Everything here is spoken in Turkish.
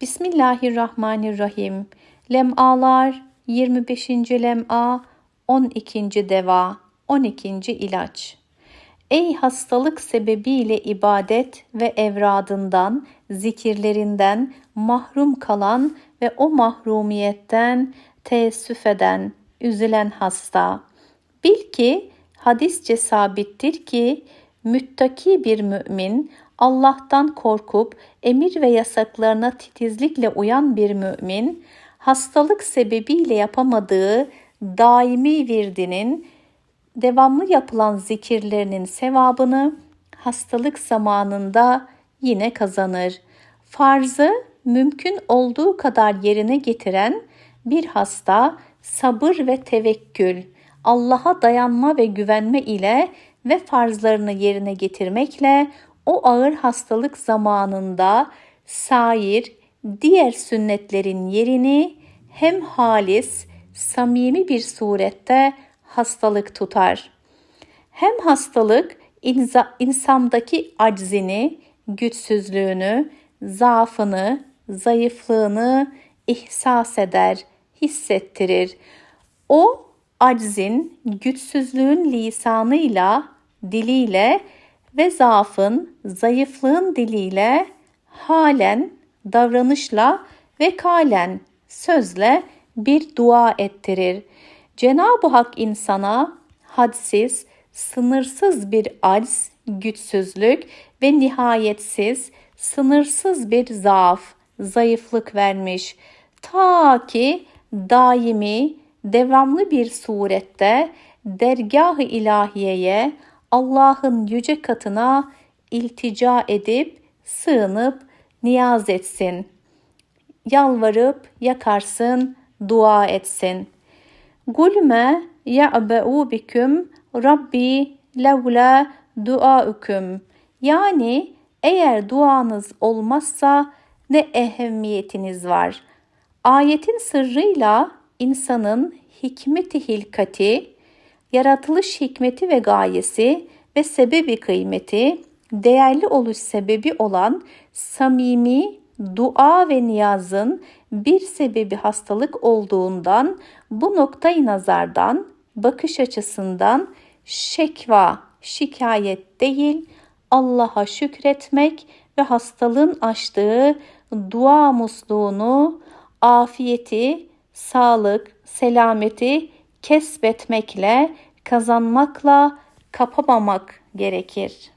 Bismillahirrahmanirrahim. Lem'alar 25. lem'a 12. deva 12. ilaç. Ey hastalık sebebiyle ibadet ve evradından, zikirlerinden mahrum kalan ve o mahrumiyetten teessüf eden, üzülen hasta. Bil ki hadisçe sabittir ki müttaki bir mümin Allah'tan korkup emir ve yasaklarına titizlikle uyan bir mümin hastalık sebebiyle yapamadığı daimi virdinin devamlı yapılan zikirlerinin sevabını hastalık zamanında yine kazanır. Farzı mümkün olduğu kadar yerine getiren bir hasta sabır ve tevekkül, Allah'a dayanma ve güvenme ile ve farzlarını yerine getirmekle o ağır hastalık zamanında sair diğer sünnetlerin yerini hem halis, samimi bir surette hastalık tutar. Hem hastalık insandaki aczini, güçsüzlüğünü, zaafını, zayıflığını ihsas eder, hissettirir. O aczin, güçsüzlüğün lisanıyla, diliyle ve zaafın, zayıflığın diliyle halen, davranışla ve kalen, sözle bir dua ettirir. Cenab-ı Hak insana hadsiz, sınırsız bir acz, güçsüzlük ve nihayetsiz, sınırsız bir zaaf, zayıflık vermiş. Ta ki daimi, devamlı bir surette dergah-ı ilahiyeye, Allah'ın yüce katına iltica edip, sığınıp, niyaz etsin. Yalvarıp yakarsın, dua etsin. Gulme ya'be'u biküm Rabbi levla duaüküm. Yani eğer duanız olmazsa ne ehemmiyetiniz var. Ayetin sırrıyla insanın hikmeti hilkati, yaratılış hikmeti ve gayesi ve sebebi kıymeti, değerli oluş sebebi olan samimi dua ve niyazın bir sebebi hastalık olduğundan bu noktayı nazardan, bakış açısından şekva, şikayet değil, Allah'a şükretmek ve hastalığın açtığı dua musluğunu, afiyeti, sağlık, selameti kesbetmekle, kazanmakla kapamamak gerekir.